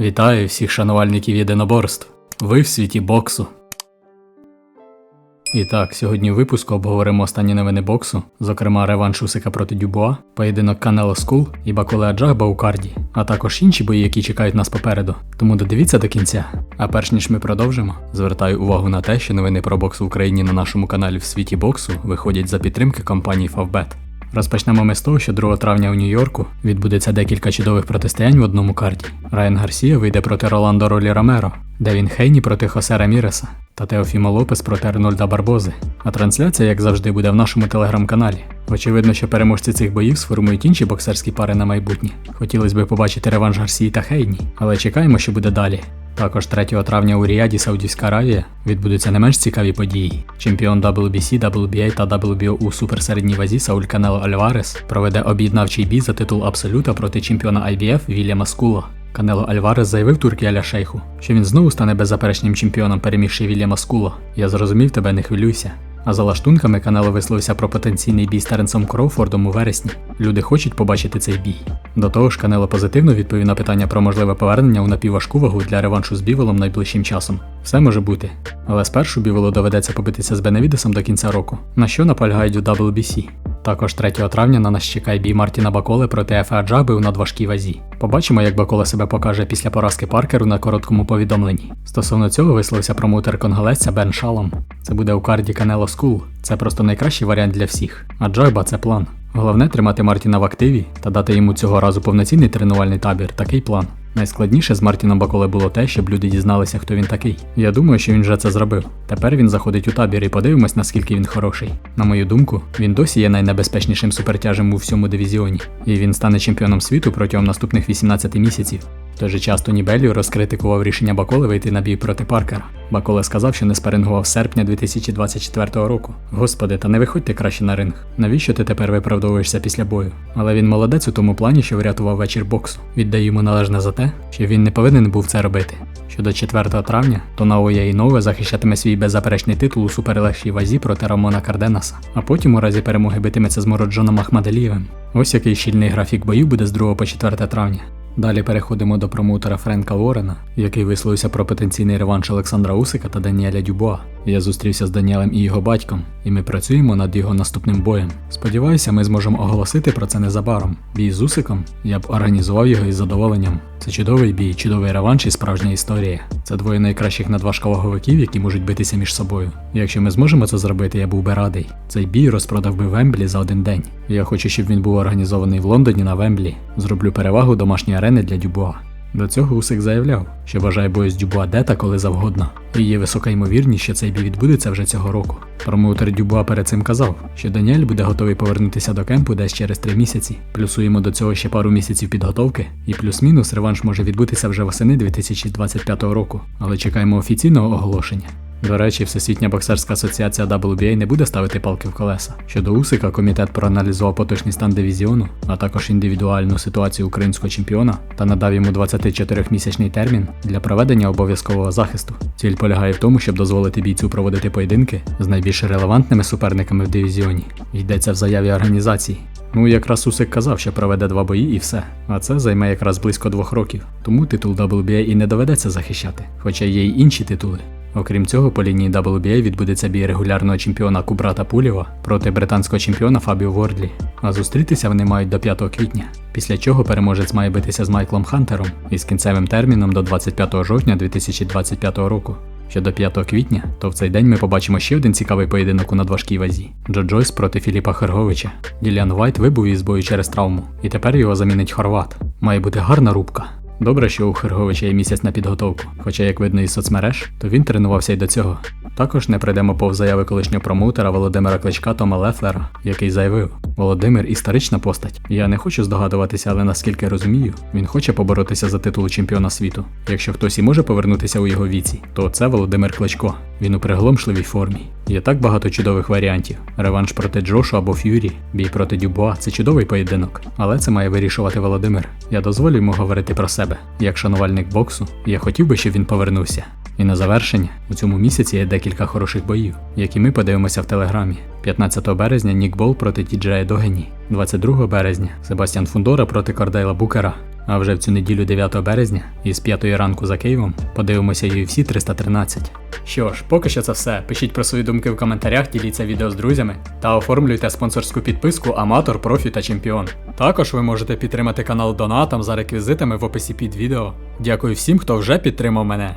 Вітаю всіх шанувальників єдиноборств. Ви в світі боксу. І так, сьогодні в випуску обговоримо останні новини боксу, зокрема реванш Усика проти Дюбуа, поєдинок Канело Скул і Баколе Аджагба у карді, а також інші бої, які чекають нас попереду. Тому додивіться до кінця. А перш ніж ми продовжимо, звертаю увагу на те, що новини про бокс в Україні на нашому каналі в світі боксу виходять за підтримки компанії Favbet. Розпочнемо ми з того, що 2 травня у Нью-Йорку відбудеться декілька чудових протистоянь в одному карті. Райан Гарсія вийде проти Роландо Ролі Ромеро, Девін Хейні проти Хосе Раміреса та Теофімо Лопес проти Арнольда Барбози. А трансляція, як завжди, буде в нашому телеграм-каналі. Очевидно, що переможці цих боїв сформують інші боксерські пари на майбутнє. Хотілося б побачити реванш Гарсії та Хейні, але чекаємо, що буде далі. Також 3 травня у Ріаді, Саудівська Аравія, відбудуться не менш цікаві події. Чемпіон WBC, WBA та WBO у суперсередній вазі Сауль Канело Альварес проведе об'єднавчий бій за титул Абсолюта проти чемпіона IBF Вільяма Скула. Канело Альварес заявив Туркі Аля Шейху, що він знову стане беззаперечним чемпіоном, перемігши Вільяма Скула. Я зрозумів тебе, не хвилюйся. А за лаштунками Канело висловився про потенційний бій з Теренсом Кроуфордом у вересні. Люди хочуть побачити цей бій. До того ж, Канело позитивно відповів на питання про можливе повернення у напівважку вагу для реваншу з Бівелом найближчим часом. Все може бути. Але спершу Бівелу доведеться побитися з Беневідесом до кінця року, на що наполягають у WBC. Також 3 травня на нас чекає бій Мартіна Баколи проти Ефа Аджаби у надважкій вазі. Побачимо, як Бакола себе покаже після поразки Паркеру на короткому повідомленні. Стосовно цього висловився промоутер конголезця Бен Шалом. Це буде у карді Канело Скул. Це просто найкращий варіант для всіх. А Джаба це план. Головне тримати Мартіна в активі та дати йому цього разу повноцінний тренувальний табір. Такий план. Найскладніше з Мартіном Баколе було те, щоб люди дізналися, хто він такий. Я думаю, що він вже це зробив. Тепер він заходить у табір і подивимось, наскільки він хороший. На мою думку, він досі є найнебезпечнішим супертяжем у всьому дивізіоні, і він стане чемпіоном світу протягом наступних 18 місяців. Той же час Тоні Беллі розкритикував рішення Баколи вийти на бій проти Паркера. Баколе сказав, що не спарингував серпня 2024 року. Господи, та не виходьте краще на ринг. Навіщо ти тепер виправдовуєшся після бою? Але він молодець у тому плані, що врятував вечір боксу. Віддаю йому належне за те, що він не повинен був це робити. Щодо 4 травня, то Наоя Інове захищатиме свій беззаперечний титул у суперлегшій вазі проти Рамона Карденаса, а потім у разі перемоги битиметься з Мороджоном Ахмадалієвим. Ось який щільний графік боїв буде з 2 по 4 травня. Далі переходимо до промоутера Френка Уоррена, який висловився про потенційний реванш Олександра Усика та Даніеля Дюбуа. Я зустрівся з Даніелем і його батьком, і ми працюємо над його наступним боєм. Сподіваюся, ми зможемо оголосити про це незабаром. Бій з Усиком я б організував його із задоволенням. Це чудовий бій, чудовий реванш і справжня історія. Це двоє найкращих надважковаговиків, які можуть битися між собою. Якщо ми зможемо це зробити, я був би радий. Цей бій розпродав би Вемблі за один день. Я хочу, щоб він був організований в Лондоні на Вемблі. Зроблю перевагу домашньої арени для Дюбуа. До цього Усик заявляв, що бажає бою з Дюбуа де та коли завгодно, і є висока ймовірність, що цей бій відбудеться вже цього року. Промоутер Дюбуа перед цим казав, що Даніель буде готовий повернутися до кемпу десь через три місяці. Плюсуємо до цього ще пару місяців підготовки, і плюс-мінус реванш може відбутися вже восени 2025 року, але чекаємо офіційного оголошення. До речі, Всесвітня боксерська асоціація WBA не буде ставити палки в колеса. Щодо Усика, комітет проаналізував поточний стан дивізіону, а також індивідуальну ситуацію українського чемпіона та надав йому 24-місячний термін для проведення обов'язкового захисту. Ціль полягає в тому, щоб дозволити бійцю проводити поєдинки з найбільш релевантними суперниками в дивізіоні. Йдеться в заяві організації. Ну, якраз Усик казав, що проведе два бої і все. А це займе якраз близько двох років. Тому титул WBA і не доведеться захищати, хоча є й інші титули. Окрім цього, по лінії WBA відбудеться бій регулярного чемпіона Кубрата Пулєва проти британського чемпіона Фабіо Вордлі. А зустрітися вони мають до 5 квітня, після чого переможець має битися з Майклом Хантером із кінцевим терміном до 25 жовтня 2025 року. Щодо 5 квітня, то в цей день ми побачимо ще один цікавий поєдинок у надважкій вазі: Джо Джойс проти Філіпа Херговича. Ділян Вайт вибув із бою через травму, і тепер його замінить Хорват. Має бути гарна рубка. Добре, що у Херговича є місяць на підготовку, хоча, як видно із соцмереж, то він тренувався й до цього. Також не прийдемо повз заяви колишнього промоутера Володимира Кличка Тома Лефлера, який заявив: Володимир історична постать. Я не хочу здогадуватися, але наскільки розумію, він хоче поборотися за титул чемпіона світу. Якщо хтось і може повернутися у його віці, то це Володимир Кличко. Він у приголомшливій формі. Є так багато чудових варіантів: реванш проти Джошу або Ф'юрі, бій проти Дюбуа це чудовий поєдинок, але це має вирішувати Володимир. Я дозволю йому говорити про себе. Як шанувальник боксу, я хотів би, щоб він повернувся. І на завершення, у цьому місяці є декілька хороших боїв, які ми подивимося в телеграмі. 15 березня Нік Бол проти Тіджея Догені, 22 березня Себастьян Фундора проти Кардайла Букера, А вже в цю неділю 9 березня із 5 ранку за Києвом подивимося UFC 313. Що ж, поки що це все. Пишіть про свої думки в коментарях, діліться відео з друзями та оформлюйте спонсорську підписку Аматор, Профі та Чемпіон. Також ви можете підтримати канал донатом за реквізитами в описі під відео. Дякую всім, хто вже підтримав мене.